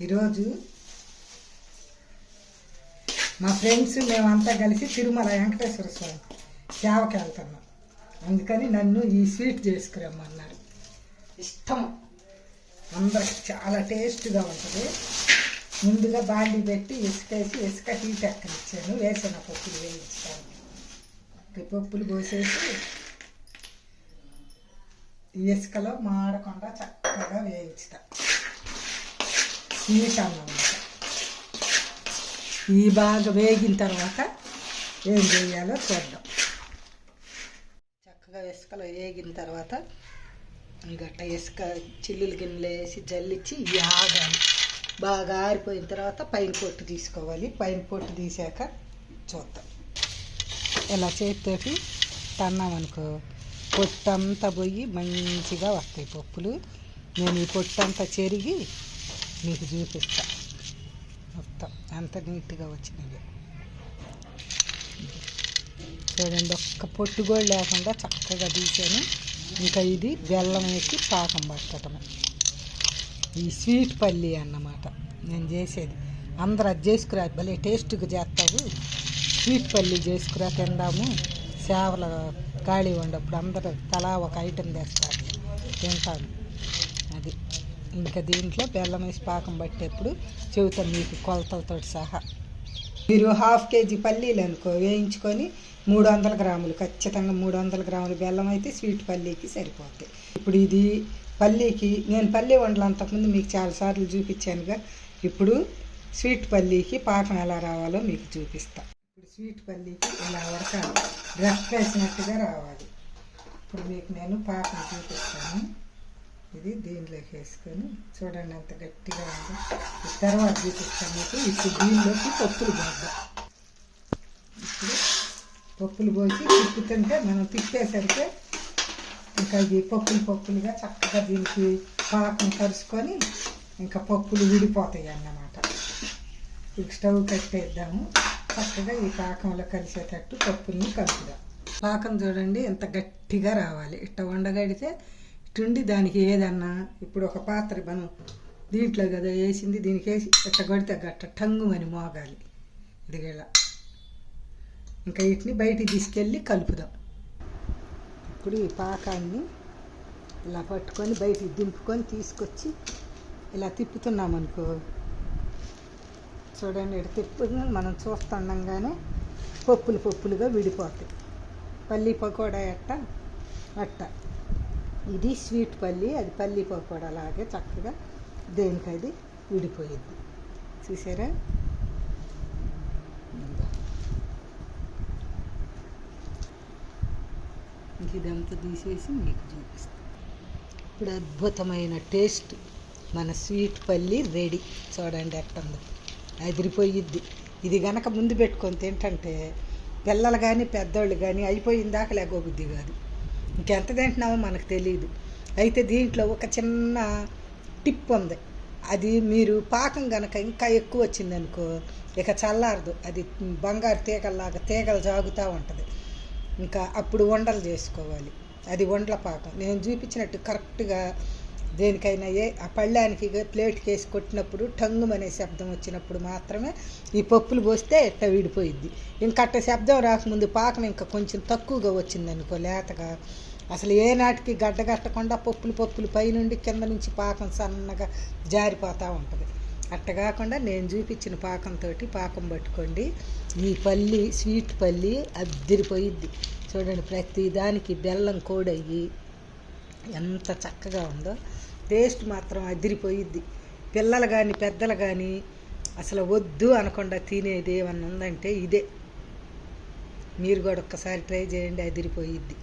ఈరోజు మా ఫ్రెండ్స్ మేమంతా కలిసి తిరుమల వెంకటేశ్వర స్వామి సేవకి వెళ్తున్నాం. అందుకని నన్ను ఈ స్వీట్ చేసుకురమ్మన్నారు. ఇష్టం. అందరికి చాలా టేస్ట్గా ఉంటుంది. ముందుగా బాండి పెట్టి ఇసుకేసి ఇసుక హీట్ ఎక్కనిచ్చాను. వేసిన పప్పులు వేయించాను పప్పులు పోసేసి ఇసుకలో మాడకుండా చక్కగా వేయించుతాను స్వీట్ ఈ బాగా వేగిన తర్వాత ఏం చేయాలో చూద్దాం. చక్కగా ఇసుకలో వేగిన తర్వాత గట్ట ఇసుక చిల్లులు గిన్నెలు వేసి జల్లించి ఆగాలి బాగా ఆరిపోయిన తర్వాత పైన పొట్టు తీసుకోవాలి. పైన పొట్టు తీసాక చూద్దాం. ఇలా చేతితోటి తన్నామనుకో పొట్టంతా పోయి మంచిగా వస్తాయి పప్పులు. నేను ఈ పొట్టంతా చెరిగి మీకు చూపిస్తా. మొత్తం ఎంత నీట్గా వచ్చినవి చూడండి ఒక్క పొట్టు కూడా లేకుండా చక్కగా తీసాను. ఇంకా ఇది బెల్లం వేసి పాకం పట్టడమే. ఈ స్వీట్ పల్లి అన్నమాట. నేను చేసేది. అందరూ అది చేసుకురా భలే టేస్ట్గా చేస్తావు. స్వీట్ పల్లి చేసుకురా తిందాము. సేవల ఖాళీ ఉండప్పుడు అందరూ తలా ఒక ఐటెం తెస్తారు. తింటాను. ఇంకా దీంట్లో బెల్లం వేసి పాకం పట్టేప్పుడు చెబుతాను మీకు కొలతలతో సహా. మీరు హాఫ్ కేజీ పల్లీలు అనుకో వేయించుకొని మూడు వందల గ్రాములు ఖచ్చితంగా మూడు వందల గ్రాములు బెల్లం అయితే స్వీట్ పల్లీకి సరిపోతాయి. ఇప్పుడు ఇది పల్లీకి నేను పల్లీ వండలు అంతకుముందు మీకు చాలాసార్లు చూపించానుగా. ఇప్పుడు స్వీట్ పల్లీకి పాకం ఎలా రావాలో మీకు చూపిస్తా. ఇప్పుడు స్వీట్ పల్లీకి ఇలా ఉడకాలి రఫ్ వేసినట్టుగా రావాలి. ఇప్పుడు మీకు నేను పాకం చూపిస్తాను. ఇది దీనిలోకి వేసుకొని చూడండి అంత గట్టిగా ఉంది. తర్వాత చూపిస్తాను మీకు ఇప్పుడు దీనిలోకి పప్పులు పోద్దాం. ఇప్పుడు పప్పులు పోసి తిప్పుతుంటే మనం తిప్పేసరికి ఇంకా ఇది పప్పులు పప్పులుగా చక్కగా దీనికి పాకం కరుచుకొని ఇంకా పప్పులు విడిపోతాయి అన్నమాట. ఇప్పుడు స్టవ్ కట్టేద్దాము చక్కగా ఈ పాకంలో కలిసేటట్టు పప్పుల్ని కలుపుదాం. పాకం చూడండి ఎంత గట్టిగా రావాలి. ఇట్ట వండగడితే ఇటుండి దానికి ఏదన్నా ఇప్పుడు ఒక పాత్ర మనం దీంట్లో కదా వేసింది దీనికి వేసి ఎట్ట కొడితే గట్ట టంగుమని మోగాలి. ఇదిగేలా. ఇంకా వీటిని బయటికి తీసుకెళ్ళి కలుపుదాం. ఇప్పుడు ఈ పాకాన్ని ఇలా పట్టుకొని బయటికి దింపుకొని తీసుకొచ్చి ఇలా తిప్పుతున్నామనుకో చూడండి ఇటు తిప్పుతున్నాం మనం చూస్తుండగానే పప్పులు పప్పులుగా విడిపోతాయి. పల్లి పకోడా ఎట్ట అట్ట. ఇది స్వీట్ పల్లి అది పల్లి పకోడా లాగే చక్కగా దేనికి అది విడిపోయింది. చూసారా? ఇంక ఇదంతా తీసేసి మీకు చూపిస్తాను ఇప్పుడు అద్భుతమైన టేస్ట్ మన స్వీట్ పల్లి రెడీ. చూడండి ఎట్టుందో. అదిరిపోయిద్ది ఇది గనక ముందు పెట్టుకొని తింటంటే పిల్లలు కానీ పెద్దోళ్ళు కానీ అయిపోయిన దాకా లేకపోబుద్ది కాదు. ఇంకెంత తింటున్నామో మనకు తెలియదు అయితే దీంట్లో ఒక చిన్న టిప్ ఉంది. అది మీరు పాకం కనుక ఇంకా ఎక్కువ వచ్చిందనుకో ఇక చల్లారదు. అది బంగారు తీగల్లాగా తీగలు జాగుతూ ఉంటుంది. ఇంకా అప్పుడు వండలు చేసుకోవాలి. అది వండల పాకం. నేను చూపించినట్టు కరెక్ట్గా దేనికైనా ఏ ఆ పళ్ళానికి ప్లేట్కి వేసి కొట్టినప్పుడు టంగుం అనే శబ్దం వచ్చినప్పుడు మాత్రమే ఈ పప్పులు పోస్తే ఎట్ట విడిపోయిద్ది. ఇంకా అట్ట శబ్దం రాకముందు పాకం ఇంకా కొంచెం తక్కువగా వచ్చింది అనుకో లేతగా. అసలు ఏ నాటికి గడ్డ కట్టకుండా పప్పులు పప్పులు పైనుండి కింద నుంచి పాకం సన్నగా జారిపోతూ ఉంటుంది. అట్ట కాకుండా నేను చూపించిన పాకంతో పాకం పట్టుకోండి. ఈ పల్లి స్వీట్ పల్లి అద్దరిపోయిద్ది. చూడండి ప్రతి దానికి బెల్లం కోడయ్యి. ఎంత చక్కగా ఉందో. టేస్ట్ మాత్రం అదిరిపోయిద్ది. పిల్లలు కానీ పెద్దలు కానీ అసలు వద్దు అనకుండా తినేది ఏమన్నా ఉందంటే ఇదే. మీరు కూడా ఒక్కసారి ట్రై చేయండి అదిరిపోయిద్ది.